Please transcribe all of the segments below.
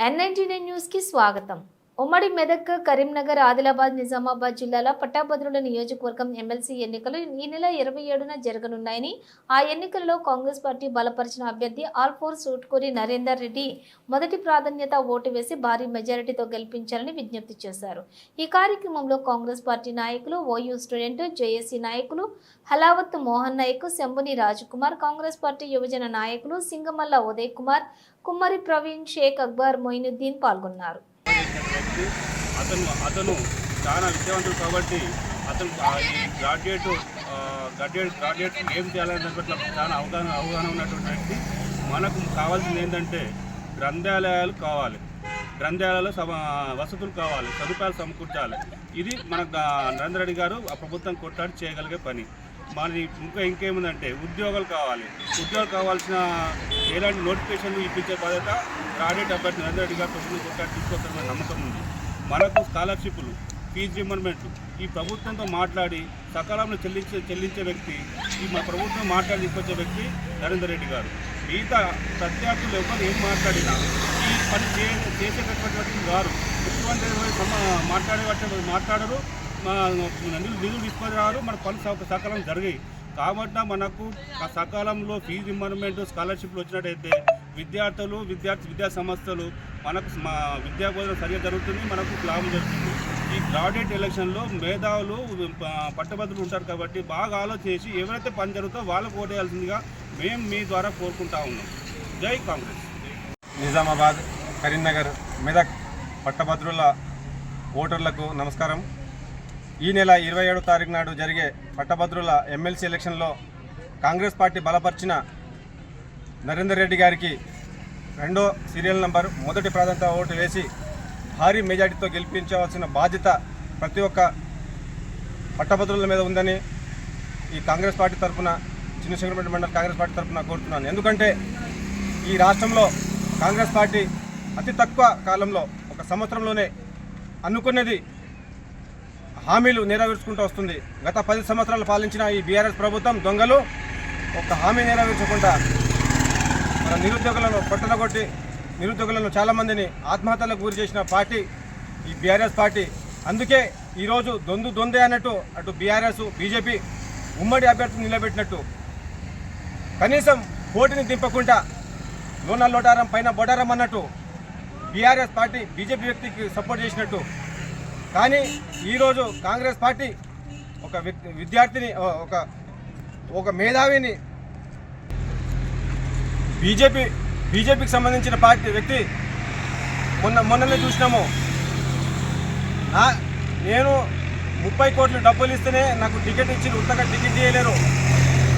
NIT న్యూస్కి స్వాగతం. ఉమ్మడి మెదక్ కరీంనగర్ ఆదిలాబాద్ నిజామాబాద్ జిల్లాల పట్టాభద్రుల నియోజకవర్గం ఎమ్మెల్సీ ఎన్నికలు ఈ నెల ఇరవై ఏడున జరగనున్నాయని ఆ ఎన్నికల్లో కాంగ్రెస్ పార్టీ బలపరిచిన అభ్యర్థి ఆల్ఫోర్ సూట్కూరి నరేందర్ రెడ్డి మొదటి ప్రాధాన్యత ఓటు వేసి భారీ మెజారిటీతో గెలిపించాలని విజ్ఞప్తి చేశారు. ఈ కార్యక్రమంలో కాంగ్రెస్ పార్టీ నాయకులు ఓయూ స్టూడెంట్ జేఏసీ నాయకులు హలావత్ మోహన్ నాయక్ శంభుని రాజకుమార్ కాంగ్రెస్ పార్టీ యువజన నాయకులు సింగమల్ల ఉదయ్ కుమార్ కుమ్మరి ప్రవీణ్ షేక్ అక్బర్ మొయినుద్దీన్ పాల్గొన్నారు. కాబట్టి అతను అతను చాలా విద్యావంతుడు కాబట్టి అతను ఈ గ్రాడ్యుయేట్ గ్రాడ్యుయేట్ గ్రాడ్యుయేట్ ఏం చేయాలనే దాని పట్ల చాలా అవగాహన అవగాహన ఉన్నటువంటి వ్యక్తి. మనకు కావాల్సింది ఏంటంటే గ్రంథాలయాలు కావాలి. గ్రంథాలయాలు వసతులు కావాలి. సదుపాయాలు సమకూర్చాలి. ఇది మన నరేంద్ర రెడ్డి గారు ఆ ప్రభుత్వం కొట్టాడు చేయగలిగే పని. మరి ఇంకా ఇంకేముందంటే ఉద్యోగాలు కావాలి. ఉద్యోగాలు కావాల్సిన ఎలాంటి నోటిఫికేషన్లు ఇప్పించే బాధ్యత గ్రాడ్యుయేట్ అభ్యర్థి నరేంద్ర రెడ్డి గారు ప్రభుత్వం కొట్టాడి తీసుకొస్తారన్న నమ్మకం ఉంది. మనకు స్కాలర్షిప్లు ఫీజు రిమర్మెంట్లు ఈ ప్రభుత్వంతో మాట్లాడి సకాలంలో చెల్లించే చెల్లించే వ్యక్తి ఈ మా ప్రభుత్వం మాట్లాడి తీసుకొచ్చే వ్యక్తి నరేంద్ర రెడ్డి గారు. మిగతా ప్రత్యర్థులు ఎవరు ఏం మాట్లాడినా ఈ పని చేసేటటువంటి గారు ముఖ్యమంత్రి ఎవరు మాట్లాడే మాట్లాడరు. నిధులు నిధులు మన పనులు సకాలం జరిగాయి. కాబట్టి మనకు ఆ సకాలంలో ఫీజు ఇంబర్మెంట్ స్కాలర్షిప్లు వచ్చినట్టయితే విద్యార్థులు విద్యార్థి విద్యా సంస్థలు మనకు మా విద్యా బోధన సరిగ్గా జరుగుతుంది మనకు లాభం జరుగుతుంది. ఈ గ్రాడ్యుయేట్ ఎలక్షన్లో మేధావులు పట్టభద్రులు ఉంటారు కాబట్టి బాగా ఆలోచించి ఎవరైతే పని జరుగుతుందో వాళ్ళకు ఓటేయాల్సిందిగా మేము మీ ద్వారా కోరుకుంటా ఉన్నాం. జై కాంగ్రెస్. నిజామాబాద్ కరీంనగర్ మెదక్ పట్టభద్రుల ఓటర్లకు నమస్కారం. ఈ నెల ఇరవై ఏడో తారీఖు నాడు జరిగే పట్టభద్రుల ఎమ్మెల్సీ ఎలక్షన్లో కాంగ్రెస్ పార్టీ బలపరిచిన నరేందర్ రెడ్డి గారికి రెండో సీరియల్ నంబర్ మొదటి ప్రాధాన్యత ఓటు వేసి భారీ మెజార్టీతో గెలిపించవలసిన బాధ్యత ప్రతి ఒక్క పట్టభద్రుల మీద ఉందని ఈ కాంగ్రెస్ పార్టీ తరఫున చిన్న సింగరపేట మండల కాంగ్రెస్ పార్టీ తరఫున కోరుతున్నాను. ఎందుకంటే ఈ రాష్ట్రంలో కాంగ్రెస్ పార్టీ అతి తక్కువ కాలంలో ఒక సంవత్సరంలోనే అనుకున్నది హామీలు నెరవేర్చుకుంటూ వస్తుంది. గత పది సంవత్సరాలు పాలించిన ఈ బీఆర్ఎస్ ప్రభుత్వం దొంగలు. ఒక హామీ నెరవేర్చకుండా మన నిరుద్యోగులను పట్టణగొట్టి నిరుద్యోగులను చాలామందిని ఆత్మహత్యలకు గురి చేసిన పార్టీ ఈ బీఆర్ఎస్ పార్టీ. అందుకే ఈరోజు దొందు దొందే అన్నట్టు అటు బీఆర్ఎస్ బీజేపీ ఉమ్మడి అభ్యర్థిని నిలబెట్టినట్టు. కనీసం పోటీని దింపకుండా లోన లోటారం పైన బొటారం అన్నట్టు బీఆర్ఎస్ పార్టీ బీజేపీ వ్యక్తికి సపోర్ట్ చేసినట్టు. కానీ ఈరోజు కాంగ్రెస్ పార్టీ ఒక వ్యక్తి విద్యార్థిని ఒక ఒక మేధావిని బీజేపీ బీజేపీకి సంబంధించిన పార్టీ వ్యక్తి మొన్న మొన్ననే చూసినాము. నేను ముప్పై కోట్లు డబ్బులు ఇస్తేనే నాకు టికెట్ ఇచ్చి ఉత్తగా టికెట్ చేయలేరు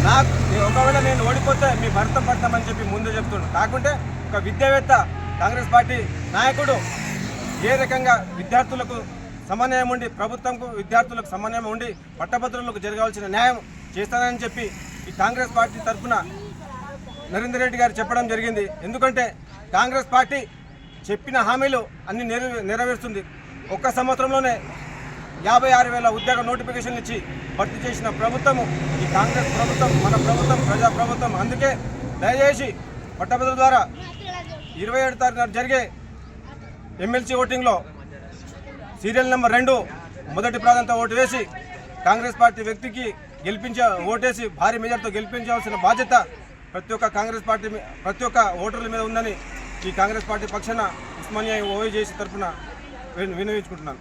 నాకు ఒకవేళ నేను ఓడిపోతే మీ భర్త పడతామని చెప్పి ముందే చెప్తున్నాను కాకుంటే ఒక విద్యావేత్త కాంగ్రెస్ పార్టీ నాయకుడు ఏ రకంగా విద్యార్థులకు సమన్వయం ఉండి ప్రభుత్వంకు విద్యార్థులకు సమన్వయం ఉండి పట్టభద్రులకు జరగాల్సిన న్యాయం చేస్తానని చెప్పి ఈ కాంగ్రెస్ పార్టీ తరఫున నరేందర్ రెడ్డి గారు చెప్పడం జరిగింది. ఎందుకంటే కాంగ్రెస్ పార్టీ చెప్పిన హామీలు అన్ని నెరవే నెరవేరుస్తుంది. ఒక్క సంవత్సరంలోనే యాభై ఆరు వేల ఉద్యోగ నోటిఫికేషన్లు ఇచ్చి భర్తీ చేసిన ప్రభుత్వము ఈ కాంగ్రెస్ ప్రభుత్వం మన ప్రభుత్వం ప్రజా ప్రభుత్వం. అందుకే దయచేసి పట్టభద్రుల ద్వారా ఇరవై ఏడు తారీఖున జరిగే ఎమ్మెల్సీ ఓటింగ్లో సీరియల్ నెంబర్ రెండు. మొదటి ప్రాధాన్యత ఓటు వేసి కాంగ్రెస్ పార్టీ వ్యక్తికి గెలిపించే ఓటేసి భారీ మెజార్టీతో గెలిపించాల్సిన బాధ్యత ప్రతి ఒక్క కాంగ్రెస్ పార్టీ ప్రతి ఒక్క ఓటర్ల మీద ఉందని ఈ కాంగ్రెస్ పార్టీ పక్షాన ఉస్మానియా ఓవై చేసి తరఫున వినియోగించుకుంటున్నాను.